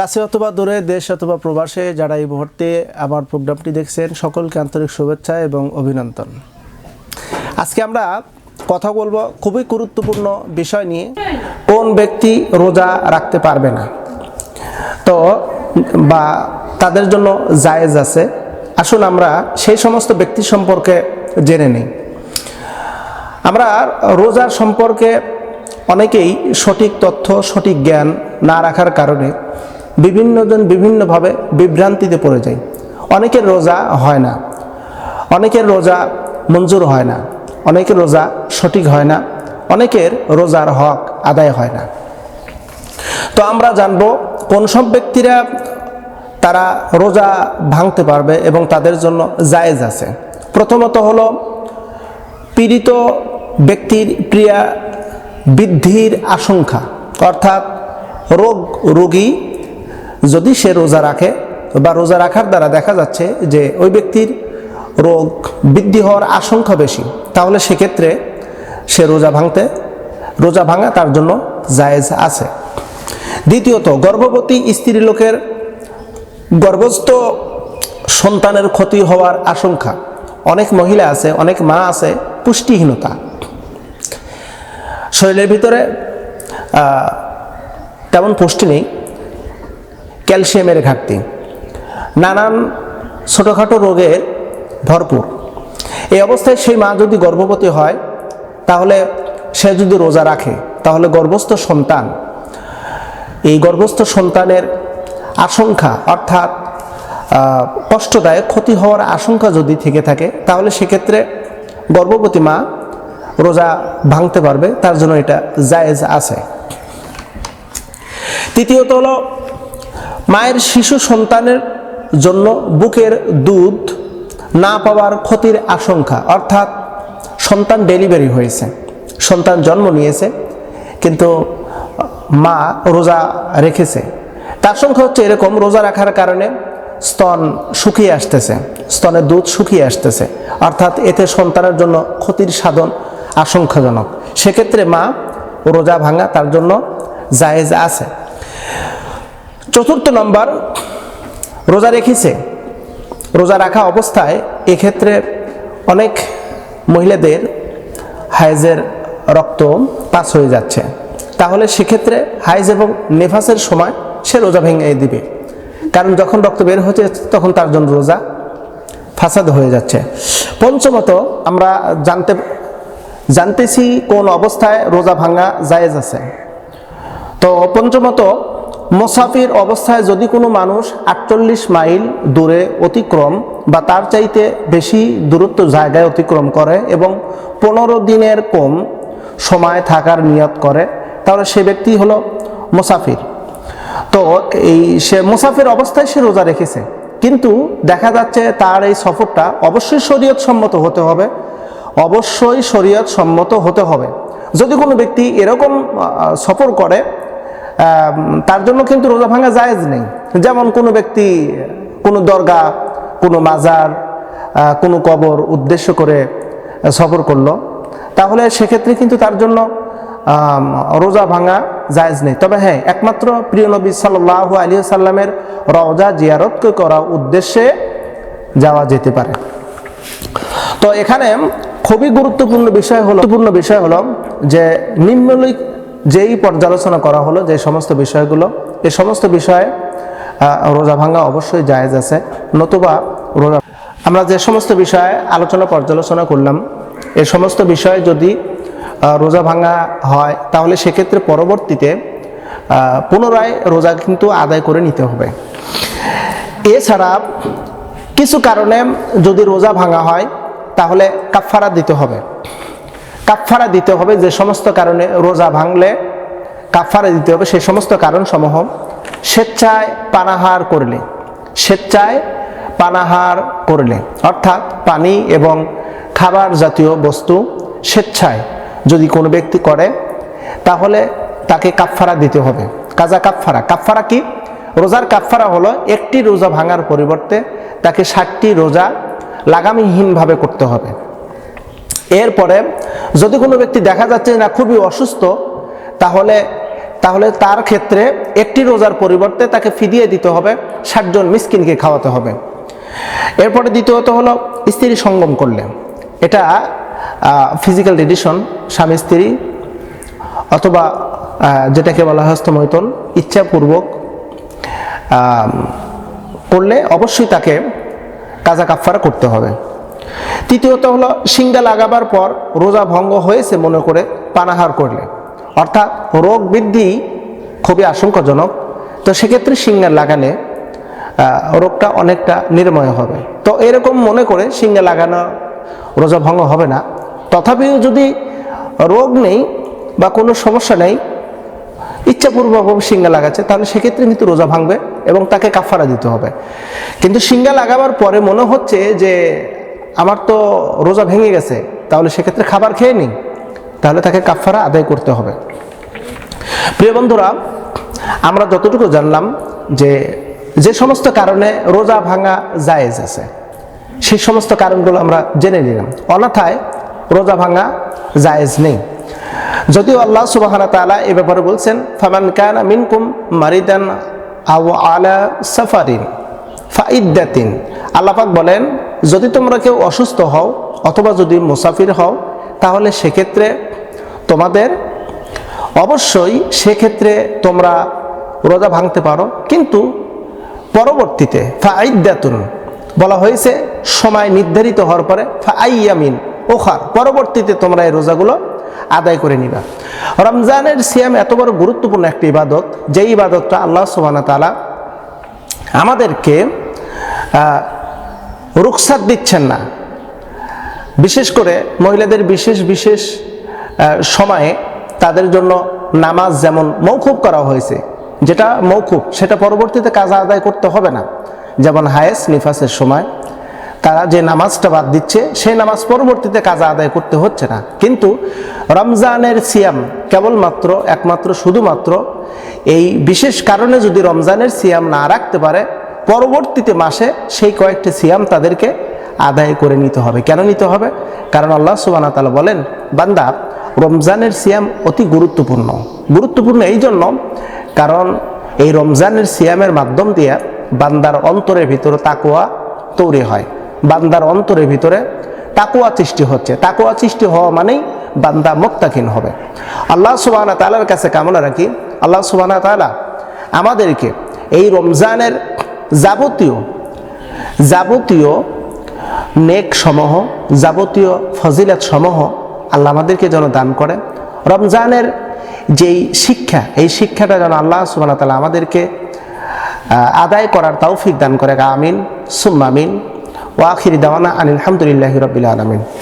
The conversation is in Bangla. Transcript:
কাছে অথবা দূরে, দেশ অথবা প্রবাসে যারা এই মুহূর্তে আমার প্রোগ্রামটি দেখছেন, সকলকে আন্তরিক শুভেচ্ছা এবং অভিনন্দন। আজকে আমরা কথা বলব খুবই গুরুত্বপূর্ণ বিষয় নিয়ে, কোন ব্যক্তি রোজা রাখতে পারবে না। তো, বা তাদের জন্য জায়েজ আছে। আসুন আমরা সেই সমস্ত ব্যক্তি সম্পর্কে জেনে নিই। আমরা রোজার সম্পর্কে অনেকেই সঠিক তথ্য, সঠিক জ্ঞান না রাখার কারণে বিভিন্নজন বিভিন্নভাবে বিভ্রান্তিতে পড়ে যায়। অনেকের রোজা হয় না। অনেকের রোজা মঞ্জুর হয় না। অনেকের রোজা সঠিক হয় না। অনেকের রোজার হক আদায় হয় না। তো আমরা জানব কোন সব ব্যক্তিরা তারা রোজা ভাঙতে পারবে এবং তাদের জন্য জায়েজ আছে। প্রথমত হলো পীড়িত ব্যক্তির ক্রিয়া বৃদ্ধির আশঙ্কা, অর্থাৎ রোগ রোগী যদি সে রোজা রাখে বা রোজা রাখার দ্বারা দেখা যাচ্ছে যে ওই ব্যক্তির রোগ বৃদ্ধি হওয়ার আশঙ্কা বেশি, তাহলে সেক্ষেত্রে সে রোজা ভাঙতে, রোজা ভাঙা তার জন্য জায়েজ আছে। দ্বিতীয়ত, গর্ভবতী স্ত্রী লোকের গর্ভস্থ সন্তানের ক্ষতি হওয়ার আশঙ্কা। অনেক মহিলা আছে, অনেক মা আছে, পুষ্টিহীনতা। শরীরের ভিতরে তেমন পুষ্টি নেই। ক্যালসিয়ামের ঘাটতি। নানান ছোটোখাটো রোগের ভরপুর। এই অবস্থায় সেই মা যদি গর্ভবতী হয়, তাহলে সে যদি রোজা রাখে, তাহলে গর্ভস্থ সন্তান, এই গর্ভস্থ সন্তানের আশঙ্কা অর্থাৎ কষ্টদায়ক, ক্ষতি হওয়ার আশঙ্কা যদি থেকে থাকে, তাহলে সেক্ষেত্রে গর্ভবতী মা রোজা ভাঙতে পারবে, তার জন্য এটা জায়েজ আছে। তৃতীয়ত হলো মায়ের শিশু সন্তানের জন্য বুকের দুধ না পাওয়ার ক্ষতির আশঙ্কা, অর্থাৎ সন্তান ডেলিভারি হয়েছে, সন্তান জন্ম নিয়েছে, কিন্তু মা রোজা রেখেছে। তার সংখ্যা হচ্ছে এরকম, রোজা রাখার কারণে স্তন শুকিয়ে আসতেছে, স্তনের দুধ শুকিয়ে আসতেছে, অর্থাৎ এতে সন্তানের জন্য ক্ষতির সাধন আশঙ্কাজনক। সেক্ষেত্রে মা রোজা ভাঙা তার জন্য জায়েজ আছে। চতুর্থ নম্বর, রোজা রেখেছে। রোজা রাখা অবস্থায় এক্ষেত্রে অনেক মহিলাদের হাইজের রক্ত পাস হয়ে যাচ্ছে। তাহলে সেক্ষেত্রে হাইজ এবং নেফাসের সময় সে রোজা ভেঙে দিবে। কারণ যখন রক্ত বের হচ্ছে, তখন তার জন্য রোজা ফাসাদ হয়ে যাচ্ছে। পঞ্চমত, আমরা জানতে, জানতেছি কোন অবস্থায় রোজা ভাঙা জায়েজ আছে। তো পঞ্চমত মোসাফির অবস্থায় যদি কোনো মানুষ আটচল্লিশ মাইল দূরে অতিক্রম বা তার চাইতে বেশি দূরত্ব জায়গায় অতিক্রম করে এবং পনেরো দিনের কম সময় থাকার নিয়ত করে, তাহলে সে ব্যক্তি হলো মোসাফির। তো এই সে মুসাফির অবস্থায় সে রোজা রেখেছে। কিন্তু দেখা যাচ্ছে তার এই সফরটা অবশ্যই শরীয়ত সম্মত হতে হবে। অবশ্যই শরীয়ত সম্মত হতে হবে। যদি কোনো ব্যক্তি এরকম সফর করে তার জন্য কিন্তু রোজা ভাঙা জায়েজ নেই। যেমন কোনো ব্যক্তি কোনো দরগা, কোনো মাজার কোনো কবর উদ্দেশ্য করে সফর করল, তাহলে সেক্ষেত্রে কিন্তু তার জন্য রোজা ভাঙা জায়েজ নেই। তবে হ্যাঁ একমাত্র প্রিয় নবী সাল্লাহ আলী সাল্লামের রওজা জিয়ারত করা উদ্দেশ্যে যাওয়া যেতে পারে। তো এখানে খুবই গুরুত্বপূর্ণ বিষয় হলো, গুরুত্বপূর্ণ বিষয় হলো যে নিম্নলিখ যেই পর্যালোচনা করা হলো, যে সমস্ত বিষয়গুলো, এ সমস্ত বিষয়ে রোজা ভাঙা অবশ্যই জায়েজ আছে। নতুবা রোজা, আমরা যে সমস্ত বিষয়ে আলোচনা পর্যালোচনা করলাম, এ সমস্ত বিষয়ে যদি রোজা ভাঙা হয়, তাহলে সেক্ষেত্রে পরবর্তীতে পুনরায় রোজা কিন্তু আদায় করে নিতে হবে। এছাড়া কিছু কারণে যদি রোজা ভাঙা হয়, তাহলে কাফফারা দিতে হবে। কাফফারা দিতে হবে যে সমস্ত কারণে রোজা ভাঙলে কাফফারা দিতে হবে, সেই সমস্ত কারণ সমূহ স্বেচ্ছায় পানাহার করলে, স্বেচ্ছায় পানাহার করলে। অর্থাৎ পানি এবং খাবার জাতীয় বস্তু স্বেচ্ছায় যদি কোনো ব্যক্তি করে, তাহলে তাকে কাফফারা দিতে হবে। কাজা কাফফারা। কাফফারা কি? রোজার কাফফারা হলো একটি রোজা ভাঙার পরিবর্তে তাকে ষাটটি রোজা লাগামহীনভাবে করতে হবে। এরপরে যদি কোনো ব্যক্তি দেখা যাচ্ছে না খুবই অসুস্থ, তাহলে তাহলে তার ক্ষেত্রে একটি রোজার পরিবর্তে তাকে ফিদিয়ে দিতে হবে ষাটজন মিসকিনকে খাওয়াতে হবে। এরপরে দ্বিতীয়ত হলো স্ত্রী সঙ্গম করলে। এটা ফিজিক্যাল রিলেশন স্বামী স্ত্রী অথবা যেটাকে বলা হয় হস্তমৈতন ইচ্ছাপূর্বক করলে অবশ্যই তাকে কাজা কাফারা করতে হবে। তৃতীয়ত হলো সিঙ্গা লাগাবার পর রোজা ভঙ্গ হয়েছে মনে করে পানাহার করলে। অর্থাৎ রোগ বৃদ্ধি খুবই আশঙ্কাজনক। তো সেক্ষেত্রে সিঙ্গা লাগালে রোগটা অনেকটা নির্ময় হবে। তো এরকম মনে করে সিঙ্গা লাগানো রোজা ভঙ্গ হবে না। তথাপিও যদি রোগ নেই বা কোনো সমস্যা নেই ইচ্ছাপূর্বক সিঙ্গা লাগাচ্ছে, তাহলে সেক্ষেত্রে কিন্তু রোজা ভাঙবে এবং তাকে কাফারা দিতে হবে। কিন্তু সিঙ্গা লাগাবার পরে মনে হচ্ছে যে আমার তো রোজা ভেঙে গেছে, তাহলে সেক্ষেত্রে খাবার খেয়ে নিই তাহলে তাকে কাফারা আদায় করতে হবে। প্রিয় বন্ধুরা, আমরা যতটুকু জানলাম যে যে সমস্ত কারণে রোজা ভাঙা জায়েজ আছে সেই সমস্ত কারণগুলো আমরা জেনে নিলাম। অনাথায় রোজা ভাঙা জায়েজ নেই। যদিও আল্লাহ সুবাহ তাআলা এ ব্যাপারে বলছেন, ফামান কান মিনকুম মারিদান আও আলা সাফারিন ফাইদ্দাতিন। আল্লাপাক বলেন যদি তোমরা কেউ অসুস্থ হও অথবা যদি মুসাফির হও, তাহলে সেক্ষেত্রে তোমাদের অবশ্যই সেক্ষেত্রে তোমরা রোজা ভাঙতে পারো। কিন্তু পরবর্তীতে ফাইদ্দাতুন বলা হয়েছে, সময় নির্ধারিত হওয়ার পরে ফাইয়ামিন, ওখার পরবর্তীতে তোমরা এই রোজাগুলো আদায় করে নিবা। রমজানের সিয়াম এত বড় গুরুত্বপূর্ণ একটি ইবাদত যে ইবাদতটা আল্লাহ সুবানা তালা আমাদেরকে রুখসাত দিচ্ছেন না। বিশেষ করে মহিলাদের বিশেষ বিশেষ সময়ে তাদের জন্য নামাজ যেমন মৌকুব করা হয়েছে, যেটা মৌকুব সেটা পরবর্তীতে কাজা আদায় করতে হবে না। যেমন হায়েস, নিফাসের সময় তারা যে নামাজটা বাদ দিচ্ছে, সেই নামাজ পরবর্তীতে কাজা আদায় করতে হচ্ছে না। কিন্তু রমজানের সিয়াম কেবলমাত্র, একমাত্র, শুধুমাত্র এই বিশেষ কারণে যদি রমজানের সিয়াম না রাখতে পারে পরবর্তীতে মাসে সেই কয়েকটি সিয়াম তাদেরকে আদায় করে নিতে হবে। কেন নিতে হবে? কারণ আল্লাহ সুবানা তালা বলেন, বান্দা, রমজানের সিয়াম অতি গুরুত্বপূর্ণ। গুরুত্বপূর্ণ এই জন্য কারণ এই রমজানের সিয়ামের মাধ্যম দিয়ে বান্দার অন্তরের ভিতরে তাকুয়া তৈরি হয়। বান্দার অন্তরের ভিতরে তাকুয়া সৃষ্টি হচ্ছে। তাকুয়া সৃষ্টি হওয়া মানেই বান্দা মোত্তাকিন হবে। আল্লাহ সুবাহ তালার কাছে কামনা রাখি। আল্লাহ সুবাহ তালা আমাদেরকে এই রমজানের যাবতীয় যাবতীয় নেক সমূহ যাবতীয় ফজিলত সমূহ আল্লাহ আমাদেরকে যেন দান করে। রমজানের যেই শিক্ষা, এই শিক্ষাটা যেন আল্লাহ সুবাহ তালা আমাদেরকে আদায় করার তৌফিক দান করে। আমিন। সুম্মামিন ওয়াখির দাওয়ানা আনিল আলহামদুলিল্লাহ রবিল আলমিন।